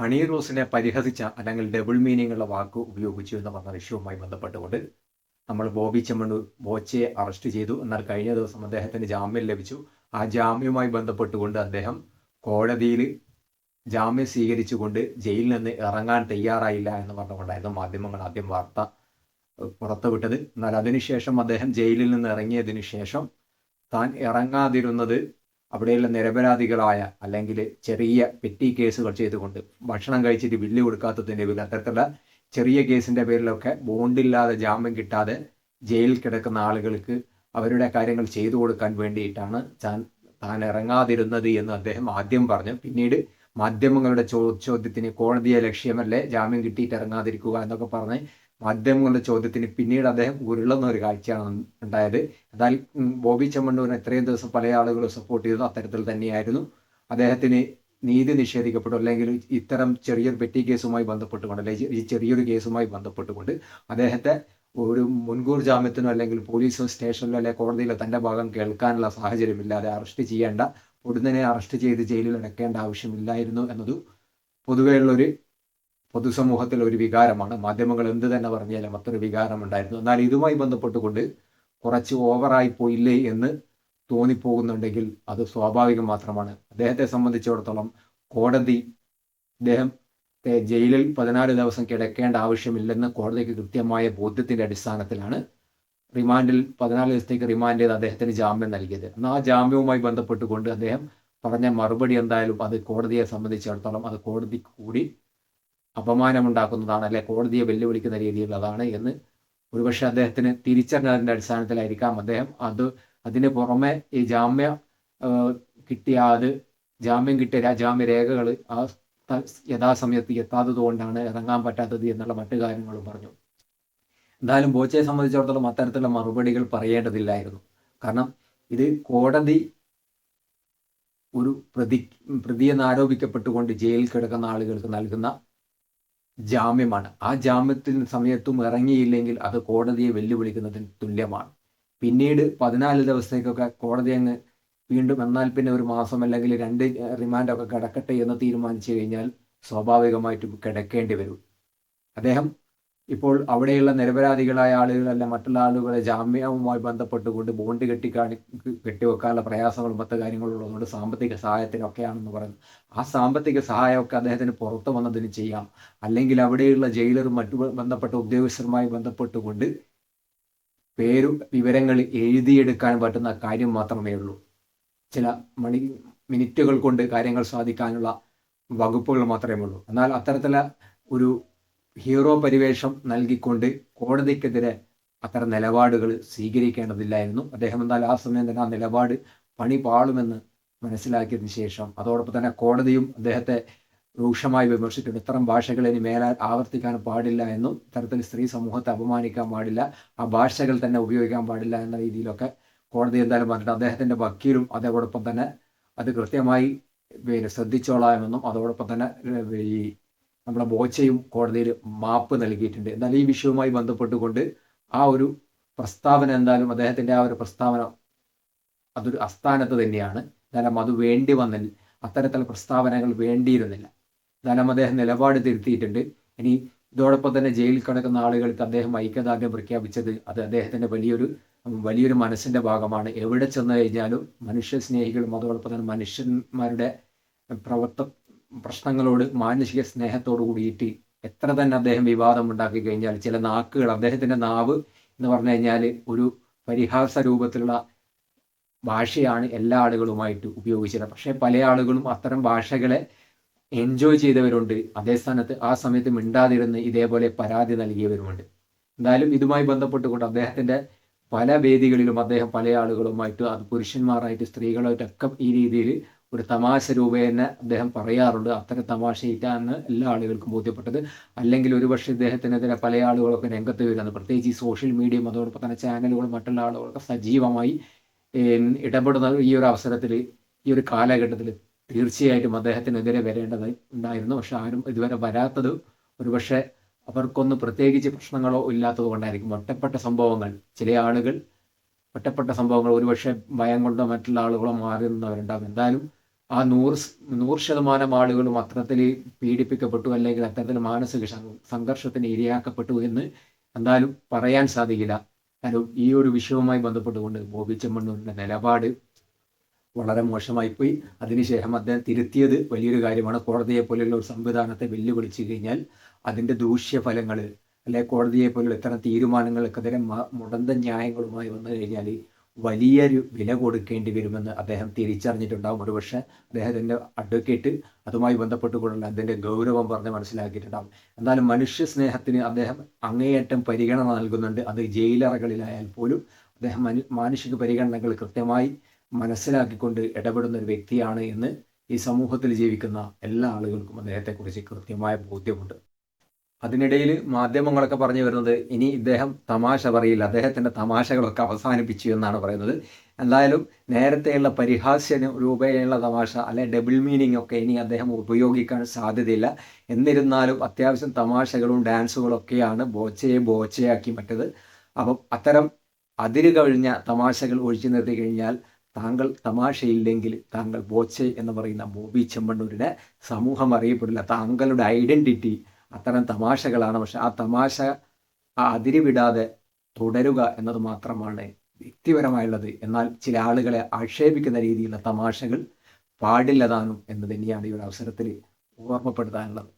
Honey റോസിനെ പരിഹസിച്ച അല്ലെങ്കിൽ double meaning ഉള്ള വാക്ക് ഉപയോഗിച്ചു എന്ന് പറഞ്ഞ വിഷയവുമായി ബന്ധപ്പെട്ടുകൊണ്ട് നമ്മൾ ബോബി ചെമ്മണ്ണൂർ ബോച്ചയെ അറസ്റ്റ് ചെയ്തു. എന്നാൽ കഴിഞ്ഞ ദിവസം അദ്ദേഹത്തിന് ജാമ്യം ലഭിച്ചു. ആ ജാമ്യവുമായി ബന്ധപ്പെട്ടുകൊണ്ട് അദ്ദേഹം കോടതിയിൽ ജാമ്യം സ്വീകരിച്ചുകൊണ്ട് ജയിലിൽ നിന്ന് ഇറങ്ങാൻ തയ്യാറായില്ല എന്ന് പറഞ്ഞുകൊണ്ടായിരുന്നു മാധ്യമങ്ങൾ ആദ്യം വാർത്ത പുറത്തുവിട്ടത്. എന്നാൽ അതിനുശേഷം അദ്ദേഹം ജയിലിൽ നിന്ന് ഇറങ്ങിയതിനു ശേഷം താൻ ഇറങ്ങാതിരുന്നത് അവിടെയുള്ള നിരപരാധികളായ അല്ലെങ്കിൽ ചെറിയ പെറ്റി കേസുകൾ ചെയ്തുകൊണ്ട് ഭക്ഷണം കഴിച്ചിട്ട് ബില്ല് കൊടുക്കാത്തതിന്റെ പേരിൽ അത്തരത്തിലുള്ള ചെറിയ കേസിന്റെ പേരിലൊക്കെ ബോണ്ടില്ലാതെ ജാമ്യം കിട്ടാതെ ജയിലിൽ കിടക്കുന്ന ആളുകൾക്ക് അവരുടെ കാര്യങ്ങൾ ചെയ്തു കൊടുക്കാൻ വേണ്ടിയിട്ടാണ് താൻ താൻ ഇറങ്ങാതിരുന്നത് എന്ന് അദ്ദേഹം ആദ്യം പറഞ്ഞു. പിന്നീട് മാധ്യമങ്ങളുടെ ചോ ചോദ്യത്തിന് കോടതിയെ ലക്ഷ്യമല്ലേ ജാമ്യം കിട്ടിയിട്ട് ഇറങ്ങാതിരിക്കുക എന്നൊക്കെ പറഞ്ഞ് മാധ്യമങ്ങളുടെ ചോദ്യത്തിന് പിന്നീട് അദ്ദേഹം ഉരുളുന്ന ഒരു കാഴ്ചയാണ് ഉണ്ടായത്. എന്നാൽ ബോബി ചെമ്മണ്ണൂരിനെ എത്രയും ദിവസം പല ആളുകളും സപ്പോർട്ട് ചെയ്തു. അത്തരത്തിൽ തന്നെയായിരുന്നു. അദ്ദേഹത്തിന് നീതി നിഷേധിക്കപ്പെട്ടു. അല്ലെങ്കിൽ ഇത്തരം ചെറിയൊരു പെറ്റി കേസുമായി ബന്ധപ്പെട്ടുകൊണ്ട് അല്ലെങ്കിൽ ഈ ചെറിയൊരു കേസുമായി ബന്ധപ്പെട്ടുകൊണ്ട് അദ്ദേഹത്തെ ഒരു മുൻകൂർ ജാമ്യത്തിനോ അല്ലെങ്കിൽ പോലീസോ സ്റ്റേഷനിലോ അല്ലെങ്കിൽ കോടതിയിലോ തന്റെ ഭാഗം കേൾക്കാനുള്ള സാഹചര്യമില്ലാതെ അറസ്റ്റ് ചെയ്യേണ്ട ഉടനെ അറസ്റ്റ് ചെയ്ത് ജയിലിൽ അടക്കേണ്ട ആവശ്യമില്ലായിരുന്നു എന്നത് പൊതുവെയുള്ളൊരു പൊതുസമൂഹത്തിൽ ഒരു വികാരമാണ്. മാധ്യമങ്ങൾ എന്ത് തന്നെ പറഞ്ഞാലും അത്തൊരു വികാരം ഉണ്ടായിരുന്നു എന്നാൽ ഇതുമായി ബന്ധപ്പെട്ടുകൊണ്ട് കുറച്ച് ഓവറായി പോയില്ലേ എന്ന് തോന്നിപ്പോകുന്നുണ്ടെങ്കിൽ അത് സ്വാഭാവികം മാത്രമാണ്. അദ്ദേഹത്തെ സംബന്ധിച്ചിടത്തോളം കോടതി അദ്ദേഹത്തെ ജയിലിൽ പതിനാല് ദിവസം കിടക്കേണ്ട ആവശ്യമില്ലെന്ന് കോടതിക്ക് കൃത്യമായ ബോധ്യത്തിന്റെ അടിസ്ഥാനത്തിലാണ് റിമാൻഡിൽ പതിനാല് ദിവസത്തേക്ക് റിമാൻഡ് ചെയ്ത് അദ്ദേഹത്തിന് ജാമ്യം നൽകിയത്. എന്നാൽ ആ ജാമ്യവുമായി ബന്ധപ്പെട്ടുകൊണ്ട് അദ്ദേഹം പറഞ്ഞ മറുപടി എന്തായാലും അത് കോടതിയെ സംബന്ധിച്ചിടത്തോളം അത് കോടതി കൂടി അപമാനമുണ്ടാക്കുന്നതാണ് അല്ലെ കോടതിയെ വെല്ലുവിളിക്കുന്ന രീതിയിലുള്ളതാണ് എന്ന്. ഒരുപക്ഷെ അദ്ദേഹത്തിന് തിരിച്ചറിഞ്ഞതിന്റെ അടിസ്ഥാനത്തിലായിരിക്കാം അദ്ദേഹം. അത് അതിന് പുറമെ ഈ ജാമ്യ കിട്ടിയ അത് ജാമ്യം കിട്ടിയ ജാമ്യ രേഖകൾ ആ യഥാസമയത്ത് എത്താത്തത് കൊണ്ടാണ് ഇറങ്ങാൻ പറ്റാത്തത് എന്നുള്ള മറ്റു കാര്യങ്ങളും പറഞ്ഞു. എന്തായാലും ബോച്ചയെ സംബന്ധിച്ചിടത്തോളം അത്തരത്തിലുള്ള മറുപടികൾ പറയേണ്ടതില്ലായിരുന്നു. കാരണം ഇത് കോടതി ഒരു പ്രതി പ്രതിയെന്ന് ആരോപിക്കപ്പെട്ടുകൊണ്ട് ജയിലിൽ കിടക്കുന്ന ആളുകൾക്ക് നൽകുന്ന ജാമ്യമാണ്. ആ ജാമ്യത്തിന് സമയത്തും ഇറങ്ങിയില്ലെങ്കിൽ അത് കോടതിയെ വെല്ലുവിളിക്കുന്നതിന് തുല്യമാണ്. പിന്നീട് പതിനാല് ദിവസത്തേക്കൊക്കെ കോടതി അങ്ങ് വീണ്ടും എന്നാൽ പിന്നെ ഒരു മാസം അല്ലെങ്കിൽ രണ്ട് റിമാൻഡൊക്കെ കിടക്കട്ടെ എന്ന് തീരുമാനിച്ചു കഴിഞ്ഞാൽ സ്വാഭാവികമായിട്ടും കിടക്കേണ്ടി വരും. അദ്ദേഹം ഇപ്പോൾ അവിടെയുള്ള നിരപരാധികളായ ആളുകളല്ല മറ്റുള്ള ആളുകളെ ജാമ്യവുമായി ബന്ധപ്പെട്ടുകൊണ്ട് ബോണ്ട് കെട്ടി കെട്ടിക്കാണി കെട്ടിവെക്കാനുള്ള പ്രയാസങ്ങളും മറ്റു കാര്യങ്ങളും ഉള്ളതുകൊണ്ട് സാമ്പത്തിക സഹായത്തിനൊക്കെയാണെന്ന് പറയുന്നു. ആ സാമ്പത്തിക സഹായമൊക്കെ അദ്ദേഹത്തിന് പുറത്തു വന്നതിന് ചെയ്യാം. അല്ലെങ്കിൽ അവിടെയുള്ള ജയിലറും മറ്റു ബന്ധപ്പെട്ട ഉദ്യോഗസ്ഥരുമായി ബന്ധപ്പെട്ടുകൊണ്ട് പേരും വിവരങ്ങൾ എഴുതിയെടുക്കാൻ പറ്റുന്ന കാര്യം മാത്രമേ ഉള്ളൂ. ചില മണി മിനിറ്റുകൾ കൊണ്ട് കാര്യങ്ങൾ സാധിക്കാനുള്ള വകുപ്പുകൾ മാത്രമേ ഉള്ളൂ. എന്നാൽ അത്തരത്തിലുള്ള ഒരു ഹീറോ പരിവേഷം നൽകിക്കൊണ്ട് കോടതിക്കെതിരെ അത്തരം നിലപാടുകൾ സ്വീകരിക്കേണ്ടതില്ലായിരുന്നു. അദ്ദേഹം എന്നാൽ ആ സമയം തന്നെ ആ നിലപാട് പണി പാളുമെന്ന് മനസ്സിലാക്കിയതിന് ശേഷം അതോടൊപ്പം തന്നെ കോടതിയും അദ്ദേഹത്തെ രൂക്ഷമായി വിമർശിക്കുന്നു. ഇത്തരം ഭാഷകൾ ഇനി മേലാൽ ആവർത്തിക്കാൻ പാടില്ല എന്നും ഇത്തരത്തിൽ സ്ത്രീ സമൂഹത്തെ അപമാനിക്കാൻ പാടില്ല ആ ഭാഷകൾ തന്നെ ഉപയോഗിക്കാൻ പാടില്ല എന്ന രീതിയിലൊക്കെ കോടതി എന്തായാലും പറഞ്ഞിട്ട് അദ്ദേഹത്തിന്റെ വക്കീലും അതോടൊപ്പം തന്നെ അത് കൃത്യമായി ശ്രദ്ധിച്ചോളാമെന്നും അതോടൊപ്പം തന്നെ ഈ നമ്മളെ ബോച്ചയും കോടതിയിൽ മാപ്പ് നൽകിയിട്ടുണ്ട്. എന്നാൽ ഈ വിഷയവുമായി ബന്ധപ്പെട്ടുകൊണ്ട് ആ ഒരു പ്രസ്താവന എന്തായാലും അദ്ദേഹത്തിന്റെ ആ ഒരു പ്രസ്താവന അതൊരു അസ്ഥാനത്ത് തന്നെയാണ്. എന്തായാലും അത് വേണ്ടി വന്നില്ല. അത്തരത്തിലുള്ള പ്രസ്താവനകൾ വേണ്ടിയിരുന്നില്ല. എന്തായാലും അദ്ദേഹം നിലപാട് തിരുത്തിയിട്ടുണ്ട്. ഇനി ഇതോടൊപ്പം തന്നെ ജയിലിൽ കിടക്കുന്ന ആളുകൾക്ക് അദ്ദേഹം ഐക്യദാർഢ്യം പ്രഖ്യാപിച്ചത് അത് അദ്ദേഹത്തിന്റെ വലിയൊരു വലിയൊരു മനസ്സിന്റെ ഭാഗമാണ്. എവിടെ ചെന്ന് കഴിഞ്ഞാലും മനുഷ്യ സ്നേഹികളും അതോടൊപ്പം തന്നെ മനുഷ്യന്മാരുടെ പ്രവർത്ത പ്രശ്നങ്ങളോട് മാനുഷിക സ്നേഹത്തോടു കൂടിയിട്ട് എത്ര തന്നെ അദ്ദേഹം വിവാദം ഉണ്ടാക്കി കഴിഞ്ഞാൽ ചില നാക്കുകൾ അദ്ദേഹത്തിന്റെ നാവ് എന്ന് പറഞ്ഞു കഴിഞ്ഞാൽ ഒരു പരിഹാസ രൂപത്തിലുള്ള ഭാഷയാണ് എല്ലാ ആളുകളുമായിട്ട് ഉപയോഗിച്ചത്. പക്ഷേ പല ആളുകളും അത്തരം ഭാഷകളെ എൻജോയ് ചെയ്തവരുണ്ട്. അതേ സ്ഥാനത്ത് ആ സമയത്ത് മിണ്ടാതിരുന്ന് ഇതേപോലെ പരാതി നൽകിയവരുമുണ്ട്. എന്തായാലും ഇതുമായി ബന്ധപ്പെട്ടുകൊണ്ട് അദ്ദേഹത്തിന്റെ പല വേദികളിലും അദ്ദേഹം പല ആളുകളുമായിട്ട് അത് പുരുഷന്മാരായിട്ട് സ്ത്രീകളായിട്ടൊക്കെ ഈ രീതിയിൽ ഒരു തമാശ രൂപേണ അദ്ദേഹം പറയാറുണ്ട്. അത്തരം തമാശയിട്ടാണ് എല്ലാ ആളുകൾക്കും ബോധ്യപ്പെട്ടത്. അല്ലെങ്കിൽ ഒരുപക്ഷെ ഇദ്ദേഹത്തിനെതിരെ പല ആളുകളൊക്കെ രംഗത്ത് വരുന്നത് പ്രത്യേകിച്ച് ഈ സോഷ്യൽ മീഡിയ അതോടൊപ്പം തന്നെ ചാനലുകളും മറ്റുള്ള ആളുകളൊക്കെ സജീവമായി ഇടപെടുന്ന ഈ ഒരു അവസരത്തിൽ ഈ ഒരു കാലഘട്ടത്തിൽ തീർച്ചയായിട്ടും അദ്ദേഹത്തിനെതിരെ വരേണ്ടത് ഉണ്ടായിരുന്നു. പക്ഷെ ആരും ഇതുവരെ വരാത്തത് ഒരുപക്ഷെ അവർക്കൊന്നും പ്രത്യേകിച്ച് പ്രശ്നങ്ങളോ ഇല്ലാത്തത് കൊണ്ടായിരിക്കും. ഒറ്റപ്പെട്ട സംഭവങ്ങൾ ചില ആളുകൾ ഒറ്റപ്പെട്ട സംഭവങ്ങൾ ഒരുപക്ഷെ ഭയം കൊണ്ടോ മറ്റുള്ള ആളുകളോ മാറി നിന്നവരുണ്ടാകും എന്തായാലും ആ നൂറ് നൂറ് ശതമാനം ആളുകളും അത്തരത്തിൽ പീഡിപ്പിക്കപ്പെട്ടു അല്ലെങ്കിൽ അത്തരത്തിൽ മാനസിക സംഘർഷത്തിന് ഇരയാക്കപ്പെട്ടു എന്ന് എന്തായാലും പറയാൻ സാധിക്കില്ല. കാരണം ഈ ഒരു വിഷയവുമായി ബന്ധപ്പെട്ടുകൊണ്ട് ബോബി ചെമ്മണ്ണൂരിന്റെ നിലപാട് വളരെ മോശമായി മോശമായിപ്പോയി. അതിനുശേഷം അദ്ദേഹം തിരുത്തിയത് വലിയൊരു കാര്യമാണ്. കോടതിയെ പോലെയുള്ള ഒരു സംവിധാനത്തെ വെല്ലുവിളിച്ചു കഴിഞ്ഞാൽ അതിന്റെ ദൂഷ്യഫലങ്ങൾ അല്ലെ കോടതിയെ പോലുള്ള ഇത്തരം തീരുമാനങ്ങൾക്കെതിരെ മുടന്ത ന്യായങ്ങളുമായി വന്നു കഴിഞ്ഞാൽ വലിയൊരു വില കൊടുക്കേണ്ടി വരുമെന്ന് അദ്ദേഹം തിരിച്ചറിഞ്ഞിട്ടുണ്ടാവും. ഒരുപക്ഷെ അദ്ദേഹത്തിന്റെ അഡ്വക്കേറ്റ് അതുമായി ബന്ധപ്പെട്ടുകൊണ്ടുള്ള അതിന്റെ ഗൗരവം പറഞ്ഞ് മനസ്സിലാക്കിയിട്ടുണ്ടാവും. എന്നാലും മനുഷ്യ സ്നേഹത്തിന് അദ്ദേഹം അങ്ങേയറ്റം പരിഗണന നൽകുന്നുണ്ട്. അത് ജയിലറകളിലായാൽ പോലും അദ്ദേഹം മനു മാനുഷിക പരിഗണനകൾ കൃത്യമായി മനസ്സിലാക്കിക്കൊണ്ട് ഇടപെടുന്ന ഒരു വ്യക്തിയാണ് എന്ന് ഈ സമൂഹത്തിൽ ജീവിക്കുന്ന എല്ലാ ആളുകൾക്കും അദ്ദേഹത്തെക്കുറിച്ച് കൃത്യമായ ബോധ്യമുണ്ട്. അതിനിടയിൽ മാധ്യമങ്ങളൊക്കെ പറഞ്ഞു വരുന്നത് ഇനി ഇദ്ദേഹം തമാശ പറയില്ല അദ്ദേഹത്തിന്റെ തമാശകളൊക്കെ അവസാനിപ്പിച്ചു എന്നാണ് പറയുന്നത്. എന്തായാലും നേരത്തെയുള്ള പരിഹാസ്യ രൂപേണയുള്ള തമാശ അല്ലെ ഡബിൾ മീനിങ് ഒക്കെ ഇനി അദ്ദേഹം ഉപയോഗിക്കാൻ സാധ്യതയില്ല. എന്നിരുന്നാലും അത്യാവശ്യം തമാശകളും ഡാൻസുകളും ഒക്കെയാണ് ബോച്ചയെ ബോച്ചയാക്കി മറ്റത്. അപ്പം അത്തരം അതിര് കഴിഞ്ഞ തമാശകൾ ഒഴിച്ചു നിർത്തി കഴിഞ്ഞാൽ താങ്കൾ തമാശയില്ലെങ്കിൽ താങ്കൾ ബോച്ചെ എന്ന് പറയുന്ന ബോബി ചെമ്മണ്ണൂരിനെ സമൂഹം അറിയപ്പെടില്ല. താങ്കളുടെ ഐഡന്റിറ്റി അത്തരം തമാശകളാണ്. പക്ഷെ ആ തമാശ ആ അതിരിവിടാതെ തുടരുക എന്നത് മാത്രമാണ് വ്യക്തിപരമായുള്ളത്. എന്നാൽ ചില ആളുകളെ ആക്ഷേപിക്കുന്ന രീതിയിലുള്ള തമാശകൾ പാടില്ലതാനും എന്ന് തന്നെയാണ് ഈ ഒരു അവസരത്തിൽ ഓർമ്മപ്പെടുത്താനുള്ളത്.